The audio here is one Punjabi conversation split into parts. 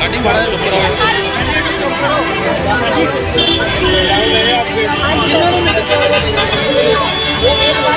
ਗੱਡੀ ਵਾਲਾ ਲੁੱਕ ਕਰੋ ਜਿਨ੍ਹਾਂ ਨੂੰ ਮੇਰੇ ਕੋਲ ਉਹ ਮੇਰੇ ਕੋਲ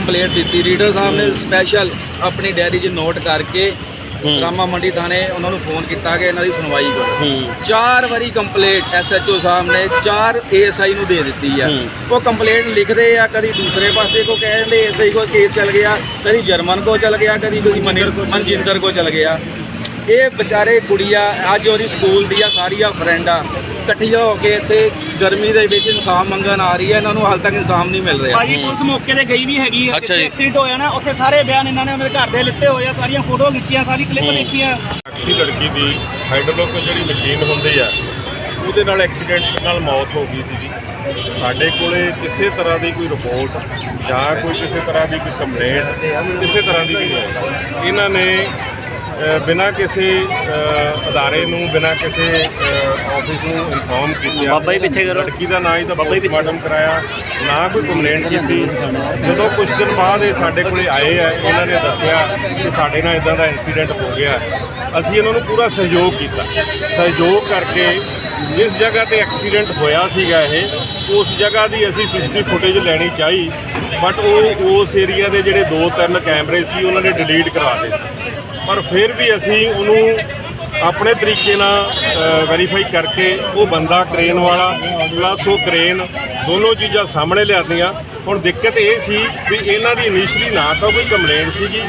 ਕੰਪਲੇਂਟ ਦਿੱਤੀ। ਰੀਡਰ ਸਾਹਿਬ ਨੇ ਸਪੈਸ਼ਲ ਆਪਣੀ ਡਾਇਰੀ 'ਚ ਨੋਟ ਕਰਕੇ। ਰਾਮਾ ਮੰਡੀ ਥਾਣੇ ਉਹਨਾਂ ਨੂੰ ਫੋਨ ਕੀਤਾ ਕਿ ਇਹਨਾਂ ਦੀ ਸੁਣਵਾਈ ਕਰੋ। ਹੂੰ। ਚਾਰ ਵਾਰੀ ਕੰਪਲੇਂਟ ਐਸਐਚਓ ਸਾਹਿਬ ਨੇ ਚਾਰ ਏਐਸਆਈ ਨੂੰ ਦੇ ਦਿੱਤੀ ਆ। ਉਹ ਕੰਪਲੇਂਟ ਲਿਖਦੇ ਆ ਕਦੀ ਦੂਸਰੇ ਪਾਸੇ ਕੋ ਕਹਿੰਦੇ ਐਸਆਈ ਕੋ ਕੇਸ ਚੱਲ ਗਿਆ ਕਦੀ ਜਰਮਨ ਕੋ ਚੱਲ ਗਿਆ ਕਦੀ ਕੋਈ ਮਨਜਿੰਦਰ ਕੋ ਚੱਲ ਗਿਆ। ਇਹ ਵਿਚਾਰੇ ਕੁੜੀਆਂ ਅੱਜ ਉਹਦੀ ਸਕੂਲ ਦੀਆਂ ਸਾਰੀਆਂ ਫਰੈਂਡਾਂ ਇਕੱਠੀਆਂ ਹੋ ਕੇ ਇੱਥੇ ਗਰਮੀ ਦੇ ਵਿੱਚ ਇਨਸਾਫ ਮੰਗਣ ਆ ਰਹੀ ਹੈ ਇਹਨਾਂ ਨੂੰ ਹਾਲ ਤੱਕ ਇਨਸਾਫ ਨਹੀਂ ਮਿਲ ਰਿਹਾ ਭਾਜੀ ਪੁਲਿਸ ਮੌਕੇ ਤੇ ਗਈ ਵੀ ਹੈਗੀ ਆ ਅੱਛਾ ਜੀ। ਐਕਸੀਡੈਂਟ ਹੋਇਆ ਨਾ ਉੱਥੇ ਸਾਰੇ ਬਿਆਨ ਇਹਨਾਂ ਨੇ ਮੇਰੇ ਘਰ ਦੇ ਲਿੱਤੇ ਹੋਏ ਆ ਸਾਰੀਆਂ ਫੋਟੋ ਖਿੱਚੀਆਂ ਸਾਰੀ ਕਲਿੱਪ ਹੂੰ। ਦੇਖੀਆਂ ਅਕਸ਼ੀ ਲੜਕੀ ਦੀ ਹਾਈਡਰੋਲਿਕ ਜਿਹੜੀ ਮਸ਼ੀਨ ਹੁੰਦੀ ਆ ਉਹਦੇ ਨਾਲ ਐਕਸੀਡੈਂਟ ਨਾਲ ਮੌਤ ਹੋ ਗਈ ਸੀਗੀ ਸਾਡੇ ਕੋਲੇ ਕਿਸੇ ਤਰ੍ਹਾਂ ਦੀ ਕੋਈ ਰਿਪੋਰਟ ਜਾਂ ਕੋਈ ਕਿਸੇ ਤਰ੍ਹਾਂ ਦੀ ਕੋਈ ਕੰਪਲੇਂਟ ਕਿਸੇ ਤਰ੍ਹਾਂ ਦੀ ਨਹੀਂ ਆਈ ਇਹਨਾਂ ਨੇ ਬਿਨਾਂ ਕਿਸੇ ਅਦਾਰੇ ਨੂੰ ਬਿਨਾਂ ਕਿਸੇ ਆਫਿਸ ਨੂੰ ਇਨਫੋਰਮ ਕੀਤਾ। ਬਾਬਾ ਜੀ ਪਿੱਛੇ ਕਰੋ। ਲੜਕੀ ਦਾ ਨਾਂ ਹੀ ਤਾਂ ਬਾਬਾ ਜੀ। ਪੋਸਟਮਾਰਟਮ ਕਰਾਇਆ। ਨਾ ਕੋਈ ਕੰਪਲੇਂਟ ਕੀਤੀ। ਜਦੋਂ ਕੁਝ ਦਿਨ ਬਾਅਦ ਇਹ ਸਾਡੇ ਕੋਲੇ ਆਏ ਆ ਇਹਨਾਂ ਨੇ ਦੱਸਿਆ ਕਿ ਸਾਡੇ ਨਾਲ ਇਦਾਂ ਦਾ ਇਨਸੀਡੈਂਟ ਹੋ ਗਿਆ। ਅਸੀਂ ਇਹਨਾਂ ਨੂੰ ਪੂਰਾ ਸਹਿਯੋਗ ਕੀਤਾ। ਸਹਿਯੋਗ ਕਰਕੇ ਜਿਸ ਜਗ੍ਹਾ ਤੇ ਐਕਸੀਡੈਂਟ ਹੋਇਆ ਸੀਗਾ ਇਹ ਉਸ ਜਗ੍ਹਾ ਦੀ ਅਸੀਂ ਸਿਸਟਮ ਫੁਟੇਜ ਲੈਣੀ ਚਾਹੀ ਬਟ ਉਹ ਉਸ ਏਰੀਆ ਦੇ ਜਿਹੜੇ ਦੋ ਤਿੰਨ ਕੈਮਰੇ ਸੀ ਉਹਨਾਂ ਨੇ ਡਿਲੀਟ ਕਰਵਾਤੇ ਸੀ। ਪਰ ਫਿਰ ਵੀ ਅਸੀਂ ਉਹਨੂੰ ਆਪਣੇ ਤਰੀਕੇ ਨਾਲ ਵੈਰੀਫਾਈ ਕਰਕੇ ਉਹ ਬੰਦਾ ਕ੍ਰੇਨ ਵਾਲਾ ਪਲੱਸ ਉਹ ਕ੍ਰੇਨ ਦੋਨੋਂ ਚੀਜ਼ਾਂ ਸਾਹਮਣੇ ਲਿਆਂਦੀਆਂ। ਹੁਣ ਦਿੱਕਤ ਇਹ ਸੀ ਵੀ ਇਹਨਾਂ ਦੀ ਇਨੀਸ਼ੀਅਲੀ ਨਾ ਤਾਂ ਕੋਈ ਕੰਪਲੇਂਟ ਸੀਗੀ,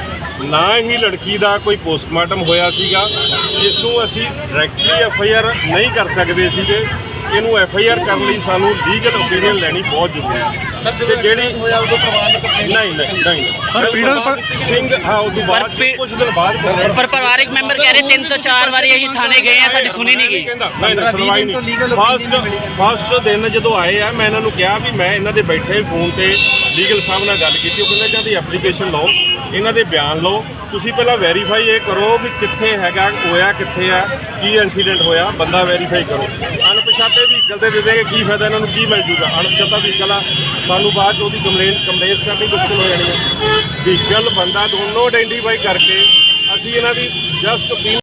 ਨਾ ਹੀ ਲੜਕੀ ਦਾ ਕੋਈ ਪੋਸਟਮਾਰਟਮ ਹੋਇਆ ਸੀਗਾ, ਜਿਸ ਨੂੰ ਅਸੀਂ ਡਾਇਰੈਕਟਲੀ ਐਫ ਆਈ ਆਰ ਨਹੀਂ ਕਰ ਸਕਦੇ ਸੀਗੇ। ਇਹਨੂੰ ਐਫ ਆਈ ਆਰ ਕਰਨ ਲਈ ਸਾਨੂੰ ਲੀਗਲ ਓਪੀਨੀਅਨ ਲੈਣੀ ਬਹੁਤ ਜ਼ਰੂਰੀ ਸਰ ਤੇ ਜਿਹੜੀ ਨਹੀਂ ਨਹੀਂ ਨਹੀਂ ਸਰ, ਪੀੜਤ ਪਰ- ਸਿੰਘ ਹਾਂ ਉਦੋਂ ਬਾਅਦ ਪੀ- ਕੁਝ ਦਿਨ ਬਾਅਦ ਪਰ ਪਰਿਵਾਰਿਕ ਮੈਂਬਰ ਕਹਿ ਰਹੇ ਤਿੰਨ ਤੋਂ ਚਾਰ ਵਾਰੀ ਅਸੀਂ ਥਾਣੇ ਗਏ ਆ ਸਾਡੀ ਸੁਣੀ ਨਹੀਂ ਗਈ। ਨਹੀਂ ਨਹੀਂ ਸੁਣਵਾਈ ਨਹੀਂ। ਫਸਟ ਫਸਟ ਦਿਨ ਜਦੋਂ ਆਏ ਆ ਮੈਂ ਇਹਨਾਂ ਨੂੰ ਕਿਹਾ ਵੀ ਮੈਂ ਇਹਨਾਂ ਦੇ ਬੈਠੇ ਫੋਨ ਤੇ ਲੀਗਲ ਸਾਹਿਬ ਨਾਲ ਗੱਲ ਕੀਤੀ। ਉਹ ਕਹਿੰਦਾ ਜਾਂ ਦੀ ਐਪਲੀਕੇਸ਼ਨ ਲਓ ਇਹਨਾਂ ਦੇ ਬਿਆਨ ਲਓ। ਤੁਸੀਂ ਪਹਿਲਾਂ ਵੈਰੀਫਾਈ ਇਹ ਕਰੋ ਵੀ ਕਿੱਥੇ ਹੈਗਾ, ਹੋਇਆ ਕਿੱਥੇ ਆ, ਕੀ ਇਨਸੀਡੈਂਟ ਹੋਇਆ, ਬੰਦਾ ਵੈਰੀਫਾਈ ਕਰੋ। ਅਣਪਛਾਤੇ ਵਹੀਕਲ ਤੇ ਦੇ ਦੇਗੇ, ਕੀ ਫਾਇਦਾ ਇਹਨਾਂ ਨੂੰ, ਕੀ ਮਿਲ ਜੂਗਾ? ਅਣਪਛਾਤਾ ਵਹੀਕਲ ਆ, ਸਾਨੂੰ ਬਾਅਦ 'ਚ ਉਹਦੀ ਕੰਪਲੇਂਟ ਕੰਪਲੇਂਸ ਕਰਨੀ ਮੁਸ਼ਕਲ ਹੋ ਜਾਣੀ ਹੈ। ਵਹੀਕਲ ਬੰਦਾ ਦੋਨੋਂ ਆਇਡੈਂਟੀਫਾਈ ਕਰਕੇ ਅਸੀਂ ਇਹਨਾਂ ਦੀ ਜਸਟ